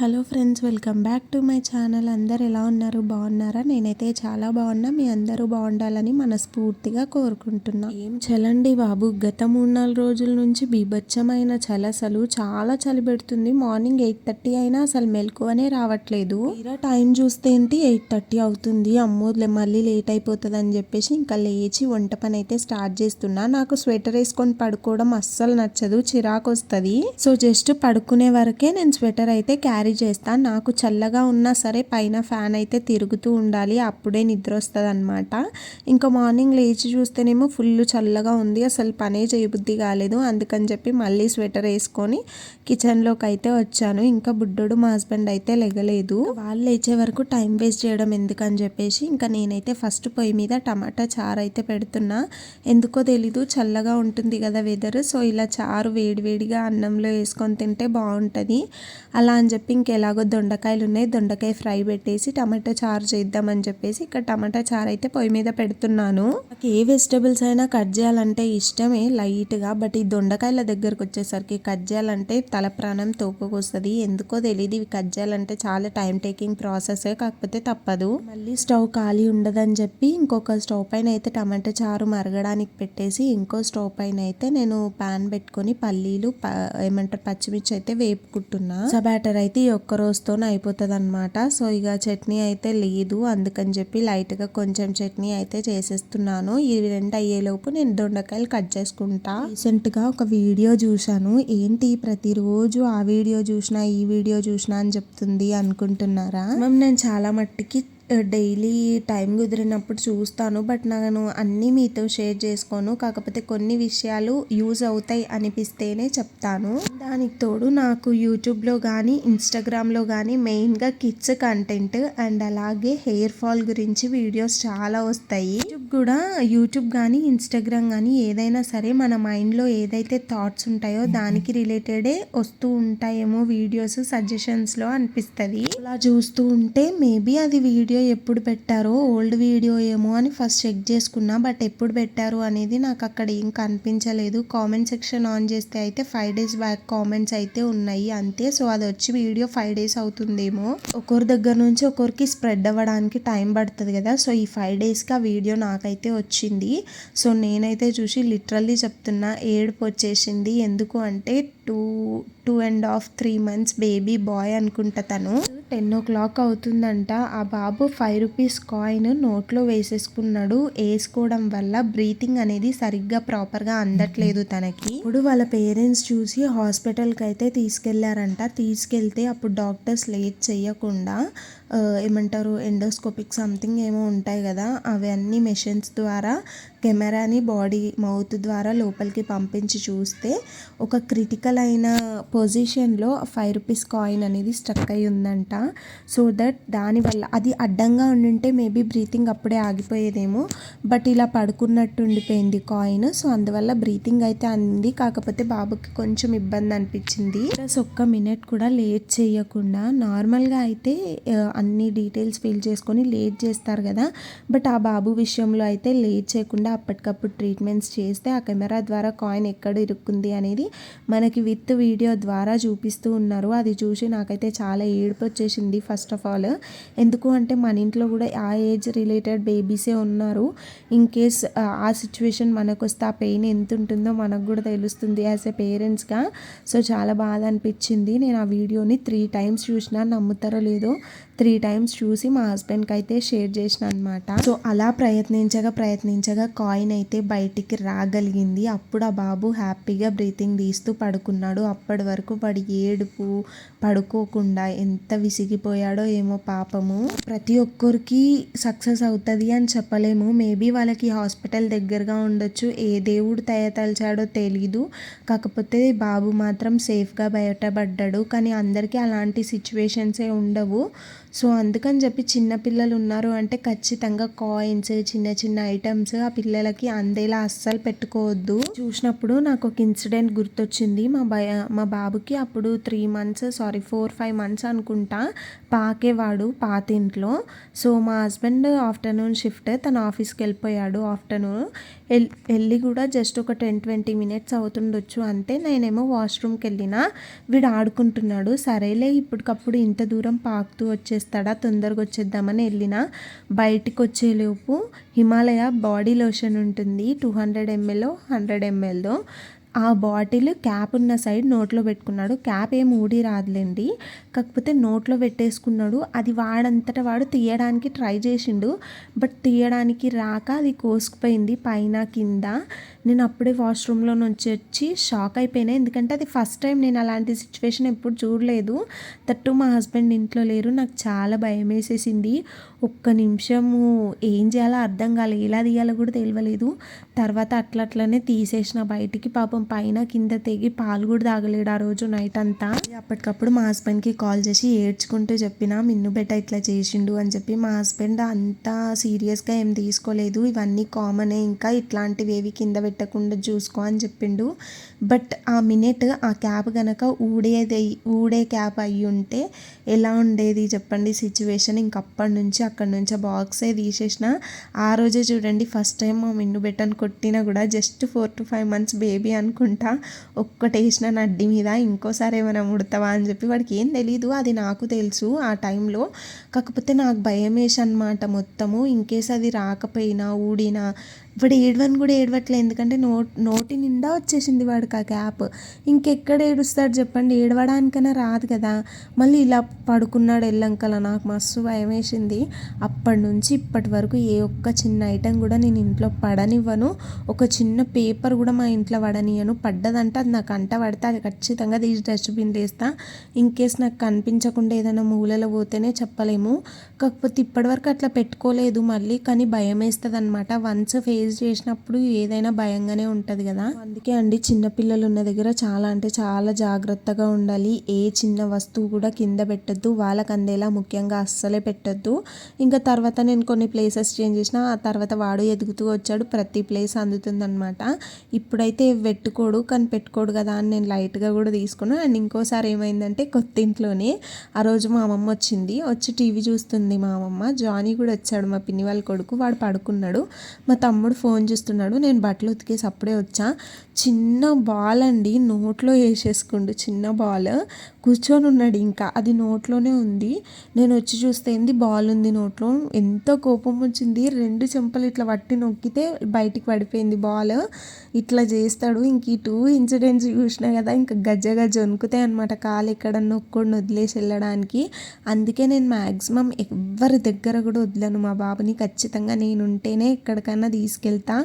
Hello friends welcome back to my channel. అందరు ఎలా ఉన్నారు? బాగున్నారా? నేనైతే చాలా బాగున్నా. మీ అందరూ బాగుండాలని మనస్ఫూర్తిగా కోరుకుంటున్నా. ఏం చలండి బాబు? గత మూడు నాలుగు రోజుల నుంచి బీభత్సమైన చలసలు చాలా చలి పెడుతుంది. మార్నింగ్ ఎయిట్ థర్టీ అయినా అసలు మెలకువనే రావట్లేదు. తీరా టైం చూస్తే ఏంటి? ఎయిట్ థర్టీ అవుతుంది. అమ్మో మళ్ళీ లేట్ అయిపోతుంది అని చెప్పేసి ఇంకా లేచి వంట పని అయితే స్టార్ట్ చేస్తున్నా. నాకు స్వెటర్ వేసుకొని పడుకోవడం అస్సలు నచ్చదు. చిరాకు వస్తుంది. సో జస్ట్ పడుకునే వరకే నేను స్వెటర్ అయితే క్యారీ చేస్తాను నాకు చల్లగా ఉన్నా సరే పైన ఫ్యాన్ అయితే తిరుగుతూ ఉండాలి. అప్పుడే నిద్ర వస్తుంది అనమాట ఇంకా మార్నింగ్ లేచి చూస్తేనేమో ఫుల్ చల్లగా ఉంది. అసలు పనే చేయబుద్ధి కాలేదు. అందుకని చెప్పి మళ్ళీ స్వెటర్ వేసుకొని కిచెన్లోకి అయితే వచ్చాను. ఇంకా బుడ్డోడు మా హస్బెండ్ అయితే లెగలేదు. వాళ్ళు లేచే వరకు టైం వేస్ట్ చేయడం ఎందుకని చెప్పేసి ఇంకా నేనైతే ఫస్ట్ పొయ్యి మీద టమాటా చారు అయితే పెడుతున్నా. ఎందుకో తెలీదు. చల్లగా ఉంటుంది కదా వెదర్. సో ఇలా చారు వేడివేడిగా అన్నంలో వేసుకొని తింటే బాగుంటుంది. అలా అని చెప్పి ఇంకెలాగో దొండకాయలు ఉన్నాయి దొండకాయ ఫ్రై పెట్టేసి టమాటా చారు చేద్దామని చెప్పేసి ఇక్కడ టమాటా చారు అయితే పొయ్యి మీద పెడుతున్నాను. నాకు ఏ వెజిటబుల్స్ అయినా కట్ చేయాలంటే ఇష్టమే లైట్గా బట్ ఈ దొండకాయల దగ్గరకు వచ్చేసరికి కట్ చేయాలంటే తల ప్రాణం తోపుకొస్తుంది. ఎందుకో తెలియదు ఇవి కట్ చేయాలంటే చాలా టైం టేకింగ్ ప్రాసెస్ కాకపోతే తప్పదు. మళ్ళీ స్టవ్ ఖాళీ ఉండదని చెప్పి ఇంకొక స్టవ్ పైన అయితే టమాటా చారు మరగడానికి పెట్టేసి ఇంకో స్టవ్ పైన అయితే నేను పాన్ పెట్టుకొని పల్లీలు ఏమంటారు పచ్చిమిర్చి అయితే వేపుకుంటున్నా. బ్యాటర్ అయితే ఈ ఒక్క రోజుతోనే అయిపోతుంది అనమాట సో ఇక చట్నీ అయితే లేదు. అందుకని చెప్పి లైట్గా కొంచెం చట్నీ అయితే చేసేస్తున్నాను. ఈ రెండు అయ్యేలోపు నేను దొండకాయలు కట్ చేసుకుంటా. రీసెంట్గా ఒక వీడియో చూశాను. ఏంటి ప్రతిరోజు ఆ వీడియో చూసినా ఈ వీడియో చూసినా అని చెప్తుంది అనుకుంటున్నారా? మేము నేను చాలా మట్టికి డైలీ టైం కుదిరినప్పుడు చూస్తాను బట్ నేను అన్నీ మీతో షేర్ చేసుకోను. కాకపోతే కొన్ని విషయాలు యూజ్ అవుతాయి అనిపిస్తేనే చెప్తాను. దానికి తోడు నాకు యూట్యూబ్లో కానీ ఇన్స్టాగ్రామ్లో కానీ మెయిన్గా కిడ్స్ కంటెంట్ అండ్ అలాగే హెయిర్ ఫాల్ గురించి వీడియోస్ చాలా వస్తాయి. యూట్యూబ్ కూడా యూట్యూబ్ కానీ ఇన్స్టాగ్రామ్ కానీ ఏదైనా సరే మన మైండ్లో ఏదైతే థాట్స్ ఉంటాయో దానికి రిలేటెడే వస్తూ ఉంటాయేమో వీడియోస్ సజెషన్స్లో అనిపిస్తుంది. అలా చూస్తూ ఉంటే మేబీ అది వీడియో ఎప్పుడు పెట్టారో ఓల్డ్ వీడియో ఏమో అని ఫస్ట్ చెక్ చేసుకున్నా బట్ ఎప్పుడు పెట్టారు అనేది నాకు అక్కడ ఏం కనిపించలేదు. కామెంట్ సెక్షన్ ఆన్ చేస్తే అయితే ఫైవ్ డేస్ బ్యాక్ కామెంట్స్ అయితే ఉన్నాయి అంతే. సో అది వచ్చి వీడియో ఫైవ్ డేస్ అవుతుందేమో. ఒకరి దగ్గర నుంచి ఒకరికి స్ప్రెడ్ అవ్వడానికి టైం పడుతుంది కదా సో ఈ ఫైవ్ డేస్కి ఆ వీడియో నాకైతే వచ్చింది. సో నేనైతే చూసి లిటరల్లీ చెప్తున్నా ఏడుపు వచ్చేసింది. ఎందుకు అంటే two two and half three months baby boy అనుకుంటా తను. టెన్ ఓ క్లాక్ అవుతుందంట. ఆ బాబు ఫైవ్ రూపీస్ కాయిన్ నోట్లో వేసేసుకున్నాడు. వేసుకోవడం వల్ల బ్రీతింగ్ అనేది సరిగ్గా ప్రాపర్గా అందట్లేదు తనకి. ఇప్పుడు వాళ్ళ పేరెంట్స్ చూసి హాస్పిటల్కి అయితే తీసుకెళ్ళారంట. తీసుకెళ్తే అప్పుడు డాక్టర్స్ లేట్ చేయకుండా ఏమంటారు ఎండోస్కోపిక్ సంథింగ్ ఏమో ఉంటాయి కదా అవన్నీ మెషిన్స్ ద్వారా కెమెరాని బాడీ మౌత్ ద్వారా లోపలికి పంపించి చూస్తే ఒక క్రిటికల్ అయిన పొజిషన్లో ఫైవ్ రూపీస్ కాయిన్ అనేది స్ట్రక్ అయి ఉందంట. సో దట్ దానివల్ల అది అడ్డంగా ఉండుంటే మేబీ బ్రీతింగ్ అప్పుడే ఆగిపోయేదేమో. బట్ ఇలా పడుకున్నట్టు ఉండిపోయింది కాయిన్. సో అందువల్ల బ్రీతింగ్ అయితే అంది. కాకపోతే బాబుకి కొంచెం ఇబ్బంది అనిపించింది. ప్లస్ ఒక్క మినిట్ కూడా లేట్ చేయకుండా నార్మల్గా అయితే అన్ని డీటెయిల్స్ ఫిల్ చేసుకొని లేట్ చేస్తారు కదా. బట్ ఆ బాబు విషయంలో అయితే లేట్ చేయకుండా అప్పటికప్పుడు ట్రీట్మెంట్స్ చేస్తే ఆ కెమెరా ద్వారా కాయిన్ ఎక్కడ ఇరుక్కుంది అనేది మనకి విత్ వీడియో ద్వారా చూపిస్తూ ఉన్నారు. అది చూసి నాకైతే చాలా ఏడుపు వచ్చేసింది ఫస్ట్ ఆఫ్ ఆల్. ఎందుకు అంటే మన ఇంట్లో కూడా ఆ ఏజ్ రిలేటెడ్ బేబీసే ఉన్నారు. ఇన్ కేస్ ఆ సిచ్యువేషన్ మనకు వస్తే ఆ పెయిన్ ఎంత ఉంటుందో మనకు కూడా తెలుస్తుంది యాజ్ ఎ పేరెంట్స్గా. సో చాలా బాధ అనిపించింది. నేను ఆ వీడియోని త్రీ టైమ్స్ చూసినా నమ్ముతారో లేదో త్రీ టైమ్స్ చూసి మా హస్బెండ్కి అయితే షేర్ చేసిన అనమాట సో అలా ప్రయత్నించగా ప్రయత్నించగా కాయిన్ అయితే బయటికి రాగలిగింది. అప్పుడు ఆ బాబు హ్యాపీగా బ్రీతింగ్ తీస్తూ పడుకున్నాడు. అప్పటి వరకు వాడి ఏడుపు పడుకోకుండా ఎంత విసిగిపోయాడో ఏమో పాపము. ప్రతి ఒక్కరికి సక్సెస్ అవుతుంది అని చెప్పలేము. మేబీ వాళ్ళకి హాస్పిటల్ దగ్గరగా ఉండొచ్చు. ఏ దేవుడు తలచాడో తెలీదు. కాకపోతే బాబు మాత్రం సేఫ్గా బయటపడ్డాడు. కానీ అందరికీ అలాంటి సిచ్యువేషన్సే ఉండవు. సో అందుకని చెప్పి చిన్న పిల్లలు ఉన్నారు అంటే ఖచ్చితంగా కాయిన్స్ చిన్న చిన్న ఐటమ్స్ ఆ పిల్లలకి అందేలా అస్సలు పెట్టుకోవద్దు. చూసినప్పుడు నాకు ఒక ఇన్సిడెంట్ గుర్తొచ్చింది. మా భయ మా బాబుకి అప్పుడు three months sorry four five months అనుకుంటా పాకేవాడు పాత ఇంట్లో. సో మా హస్బెండ్ ఆఫ్టర్నూన్ షిఫ్ట్ తన ఆఫీస్కి వెళ్ళిపోయాడు ఆఫ్టర్నూన్ వెళ్ళి కూడా జస్ట్ ఒక టెన్ ట్వంటీ మినిట్స్ అవుతుండొచ్చు అంతే నేనేమో వాష్రూమ్కి వెళ్ళిన వీడు ఆడుకుంటున్నాడు. సరేలే ఇప్పటికప్పుడు ఇంత దూరం పాకుతూ చేస్తాడా? తొందరగా వచ్చేద్దామని వెళ్ళిన బయటికి వచ్చేలోపు హిమాలయ బాడీ లోషన్ ఉంటుంది. టూ హండ్రెడ్ ఎంఎల్ హండ్రెడ్ ఎంఎల్దో ఆ బాటిల్ క్యాప్ ఉన్న సైడ్ నోట్లో పెట్టుకున్నాడు. క్యాప్ ఏం ఊడి రాదులేండి. కాకపోతే నోట్లో పెట్టేసుకున్నాడు. అది వాడంతటా వాడు తీయడానికి ట్రై చేసిండు. బట్ తీయడానికి రాక అది కోసుకుపోయింది పైన కింద. నేను అప్పుడే వాష్రూమ్లో నుంచి వచ్చి షాక్ అయిపోయినా. ఎందుకంటే అది ఫస్ట్ టైం నేను అలాంటి సిచ్యువేషన్ ఎప్పుడు చూడలేదు. తట్టు మా హస్బెండ్ ఇంట్లో లేరు. నాకు చాలా భయం వేసేసింది. ఒక్క నిమిషము ఏం చేయాలో అర్థం కాలేదు ఎలా తీయాలో కూడా తెలియలేదు. తర్వాత అట్లా అట్లనే తీసేసిన బయటికి పాపం. పైన కింద తెగి పాలు కూడా తాగలేడు ఆ రోజు నైట్ అంతా. అప్పటికప్పుడు మా హస్బెండ్కి కాల్ చేసి ఏడ్చుకుంటూ చెప్పిన మిన్ను బెట్ట ఇట్లా చేసిండు అని చెప్పి మా హస్బెండ్ అంతా సీరియస్గా ఏం తీసుకోలేదు. ఇవన్నీ కామనే ఇంకా ఇట్లాంటివి ఏవి కింద పెట్టకుండా చూసుకో అని చెప్పిండు. బట్ ఆ మినిట్ ఆ క్యాప్ కనుక ఊడేది ఊడే క్యాప్ అయ్యి ఉంటే ఎలా ఉండేది చెప్పండి సిచ్యువేషన్ ఇంకప్పటి నుంచి అక్కడి నుంచి బాక్సే తీసేసిన ఆ రోజే చూడండి ఫస్ట్ టైం మా మిన్ను బెట్టను కొట్టినా కూడా just four to five months baby అని అనుకుంటా. ఒక్కటేసిన నడ్డి మీద ఇంకోసారి ఏమైనా ముడతావా అని చెప్పి వాడికి ఏం తెలీదు అది నాకు తెలుసు ఆ టైంలో. కాకపోతే నాకు భయం వేసి అనమాట మొత్తము ఇన్కేస్ అది రాకపోయినా ఊడినా వాడు ఏడవని కూడా ఏడవట్లేదు. ఎందుకంటే నో నోటి నిండా వచ్చేసింది వాడికి ఆ క్యాప్ ఇంకెక్కడ ఏడుస్తాడు చెప్పండి. ఏడవడానికైనా రాదు కదా. మళ్ళీ ఇలా పడుకున్నాడు ఎల్లంకల. నాకు మస్తు భయం వేసింది. అప్పటి నుంచి ఇప్పటి వరకు ఏ ఒక్క చిన్న ఐటెం కూడా నేను ఇంట్లో పడనివ్వను. ఒక చిన్న పేపర్ కూడా మా ఇంట్లో పడనియను. పడ్డదంటే అది నాకు అంట పడితే అది ఖచ్చితంగా తీసి డస్ట్బిన్ వేస్తా. ఇన్ కేస్ నాకు కనిపించకుండా ఏదైనా మూలలో పోతేనే చెప్పలేము. కాకపోతే ఇప్పటివరకు అట్లా పెట్టుకోలేదు మళ్ళీ. కానీ భయం వేస్తుంది అనమాట వన్స్ ఫేస్ ఫేస్ చేసినప్పుడు ఏదైనా భయంగానే ఉంటుంది కదా. అందుకే అండి చిన్నపిల్లలు ఉన్న దగ్గర చాలా అంటే చాలా జాగ్రత్తగా ఉండాలి. ఏ చిన్న వస్తువు కూడా కింద పెట్టద్దు. వాళ్ళకి అందేలా ముఖ్యంగా అస్సలే పెట్టద్దు. ఇంకా తర్వాత నేను కొన్ని ప్లేసెస్ చేంజ్ చేసిన ఆ తర్వాత వాడు ఎదుగుతూ వచ్చాడు. ప్రతి ప్లేస్ అందుతుందనమాట ఇప్పుడైతే పెట్టుకోడు కానీ పెట్టుకోడు కదా అని నేను లైట్గా కూడా తీసుకున్నాను అండ్ ఇంకోసారి ఏమైందంటే కొత్త ఇంట్లోనే ఆ రోజు మా అమ్మమ్మ వచ్చింది. వచ్చి టీవీ చూస్తుంది మా అమ్మమ్మ. జానీ కూడా వచ్చాడు మా పిన్ని వాళ్ళ కొడుకు. వాడు పడుకున్నాడు. మా తమ్ముడు ఫోన్ చూస్తున్నాడు. నేను బట్టలు ఉతికేసి అప్పుడే వచ్చా. చిన్న బాల్ అండి. నోట్లో వేసేసుకుండు. చిన్న బాల్. కూర్చొని ఉన్నాడు ఇంకా. అది నోట్లోనే ఉంది. నేను వచ్చి చూస్తే ఏంది? బాల్ ఉంది నోట్లో. ఎంత కోపం వచ్చింది. రెండు చెంపలు ఇట్లా పట్టి నొక్కితే బయటికి పడిపోయింది బాల్. ఇట్లా చేస్తాడు. ఇంక ఈ టూ ఇన్సిడెంట్స్ చూసినా కదా ఇంకా గజ్జ గజ్జ వణుకుతాయి అనమాట కాలు ఎక్కడ నొక్కొని వదిలేసి వెళ్ళడానికి. అందుకే నేను మ్యాక్సిమం ఎవరి దగ్గర కూడా వదలను మా బాబుని. ఖచ్చితంగా నేను ఉంటేనే ఎక్కడికైనా తీసుకెళ్తా.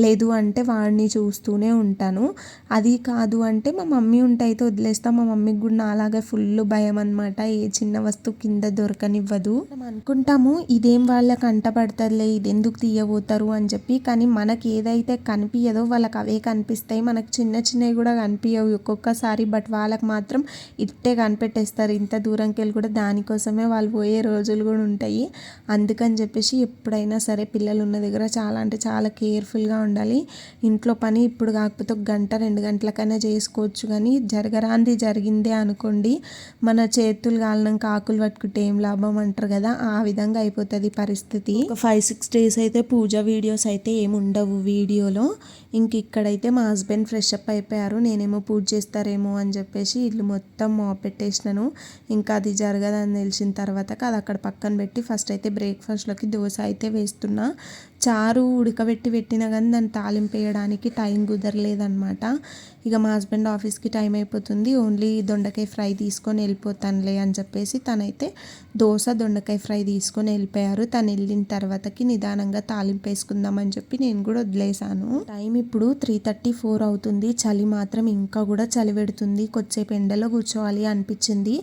లేదు అంటే వాడిని చూస్తూనే ఉంటాను. అది కాదు అంటే మా మమ్మీ ఉంటే అయితే వదిలేస్తా. మా మమ్మీకి కూడా నాలాగే ఫుల్ భయం అనమాట ఏ చిన్న వస్తువు కింద దొరకనివ్వదు. మనం అనుకుంటాము ఇదేం వాళ్ళకి అంటపడతారులే ఇది ఎందుకు తీయబోతారు? అని చెప్పి. కానీ మనకి ఏదైతే కనిపించదో వాళ్ళకి అవే కనిపిస్తాయి. మనకు చిన్న చిన్నవి కూడా కనిపించవు ఒక్కొక్కసారి. బట్ వాళ్ళకి మాత్రం ఇట్టే కనిపెట్టేస్తారు. ఇంత దూరంకి వెళ్ళి కూడా దానికోసమే వాళ్ళు పోయే రోజులు కూడా ఉంటాయి. అందుకని చెప్పేసి ఎప్పుడైనా సరే పిల్లలు ఉన్న దగ్గర చాలా అంటే చాలా చాలా కేర్ఫుల్గా ఉండాలి. ఇంట్లో పని ఇప్పుడు కాకపోతే ఒక గంట రెండు గంటలకైనా చేసుకోవచ్చు కానీ జరగరాంది జరిగిందే అనుకోండి. మన చేతులు కాలినాక ఆకులు పట్టుకుంటే ఏం లాభం అంటారు కదా? ఆ విధంగా అయిపోతుంది పరిస్థితి. ఒక ఫైవ్ సిక్స్ డేస్ అయితే పూజ వీడియోస్ అయితే ఏమి ఉండవు వీడియోలో. ఇంక ఇక్కడైతే మా హస్బెండ్ ఫ్రెష్ అప్ అయిపోయారు. నేనేమో పూజ చేస్తారేమో అని చెప్పేసి ఇల్లు మొత్తం పెట్టేసినాను ఇంకా అది జరగదని తెలిసిన తర్వాత అది అక్కడ పక్కన పెట్టి ఫస్ట్ అయితే బ్రేక్ఫాస్ట్లోకి దోశ అయితే వేస్తున్నా. చారు ఉడకబెట్టి పెట్టిన కానీ దాన్ని తాలింపు వేయడానికి టైం కుదరలేదనమాట ఇక మా హస్బెండ్ ఆఫీస్కి టైం అయిపోతుంది. ఓన్లీ దొండకాయ ఫ్రై తీసుకొని వెళ్ళిపోతానులే అని చెప్పేసి తనైతే దోశ దొండకాయ ఫ్రై తీసుకొని వెళ్ళిపోయారు. తను వెళ్ళిన తర్వాతకి నిదానంగా తాలింపు వేసుకుందామని చెప్పి నేను కూడా వదిలేసాను టైం ఇప్పుడు త్రీ థర్టీ ఫోర్ అవుతుంది. చలి మాత్రం ఇంకా కూడా చలి పెడుతుంది. కొద్దిసేపు ఎండలో కూర్చోవాలి అనిపించింది.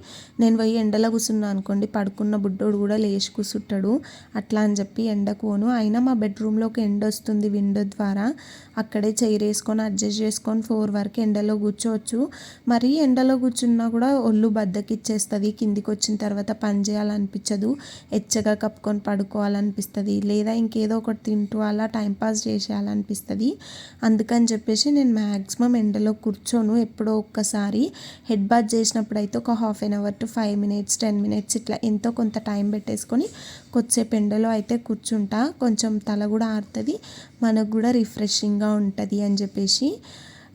నేను పోయి ఎండలో కూర్చున్నా అనుకోండి పడుకున్న బుడ్డోడు కూడా లేచి కూర్చుంటాడు. అట్లా అని చెప్పి ఎండకోను. అయినా మా బెడ్రూమ్లోకి ఎండ వస్తుంది విండో ద్వారా. అక్కడే చైర్ వేసుకొని అడ్జస్ట్ చేసుకొని ఫోర్ వరకు మనకి ఎండలో కూర్చోవచ్చు. మరి ఎండలో కూర్చున్నా కూడా ఒళ్ళు బద్దకిచ్చేస్తుంది కిందికి వచ్చిన తర్వాత పని చేయాలనిపించదు. ఎచ్చగా కప్పుకొని పడుకోవాలనిపిస్తుంది లేదా ఇంకేదో ఒకటి తింటూ అలా టైంపాస్ చేసేయాలనిపిస్తుంది. అందుకని చెప్పేసి నేను మ్యాక్సిమం ఎండలో కూర్చోను ఎప్పుడో ఒక్కసారి. హెడ్ బాత్ చేసినప్పుడు అయితే ఒక half an hour to five minutes ten minutes ఇట్లా ఎంతో కొంత టైం పెట్టేసుకొని కొద్దిసేపు ఎండలో అయితే కూర్చుంటా. కొంచెం తల కూడా ఆరుతుంది మనకు కూడా రిఫ్రెషింగ్గా ఉంటుంది అని చెప్పేసి.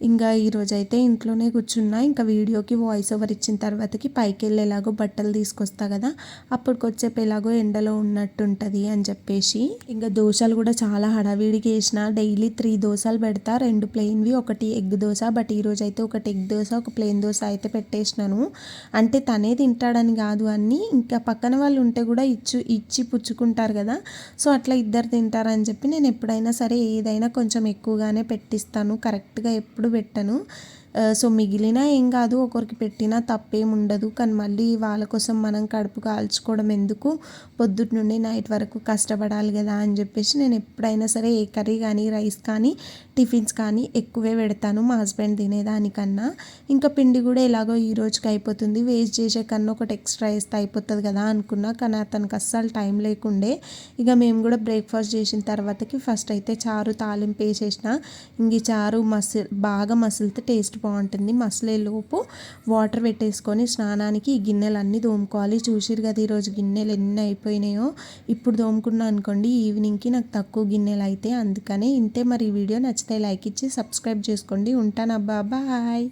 ఇంకా ఈరోజు అయితే ఇంట్లోనే కూర్చున్నా. ఇంకా వీడియోకి వాయిస్ ఓవర్ ఇచ్చిన తర్వాతకి పైకి వెళ్ళి ఎలాగో బట్టలు తీసుకొస్తా కదా అప్పుడు ఎలాగో ఎండలో ఉన్నట్టు ఉంటుంది అని చెప్పేసి. ఇంకా దోశలు కూడా చాలా హడావిడిగా వేసిన డైలీ త్రీ దోశలు పెడతా. రెండు ప్లెయిన్వి ఒకటి ఎగ్ దోశ. బట్ ఈరోజు అయితే ఒకటి ఎగ్ దోశ ఒక ప్లెయిన్ దోశ అయితే పెట్టేసినాను. అంటే తనే తింటాడని కాదు అన్ని. ఇంకా పక్కన వాళ్ళు ఉంటే కూడా ఇచ్చు ఇచ్చి పుచ్చుకుంటారు కదా. సో అట్లా ఇద్దరు తింటారని చెప్పి నేను ఎప్పుడైనా సరే ఏదైనా కొంచెం ఎక్కువగానే పెట్టిస్తాను. కరెక్ట్గా ఎప్పుడు పెట్టను. సో మిగిలిన ఏం కాదు ఒకరికి పెట్టినా తప్పేం ఉండదు. కానీ మళ్ళీ వాళ్ళ కోసం మనం కడుపు కాల్చుకోవడం ఎందుకు? పొద్దుటి నుండి నైట్ వరకు కష్టపడాలి కదా అని చెప్పేసి నేను ఎప్పుడైనా సరే ఏ కర్రీ కానీ రైస్ కానీ టిఫిన్స్ కానీ ఎక్కువే పెడతాను మా హస్బెండ్ తినేదానికన్నా. ఇంకా పిండి కూడా ఎలాగో ఈ రోజుకి అయిపోతుంది. వేస్ట్ చేసే కన్నా ఒకటి ఎక్స్ట్రా వేస్తే అయిపోతుంది కదా అనుకున్నా. కానీ అతనికి అస్సలు టైం లేకుండే. ఇక మేము కూడా బ్రేక్ఫాస్ట్ చేసిన తర్వాతకి ఫస్ట్ అయితే చారు తాలింపు వేసేసిన. ఇంక చారు మసి బాగా మసిలితే టేస్ట్ బాగుంటుంది. మసలే లోపు వాటర్ పెట్టేసుకొని స్నానానికి ఈ గిన్నెలు అన్నీ తోముకోవాలి. చూసిరు కదా ఈరోజు గిన్నెలు ఎన్ని అయిపోయినాయో. ఇప్పుడు తోముకున్నా అనుకోండి ఈవినింగ్కి నాకు తక్కువ గిన్నెలు అయితే అందుకనే ఇంతే. మరి ఈ వీడియో నచ్చితే లైక్ ఇచ్చి సబ్స్క్రైబ్ చేసుకోండి. ఉంటాను అబ్బా. బాయ్.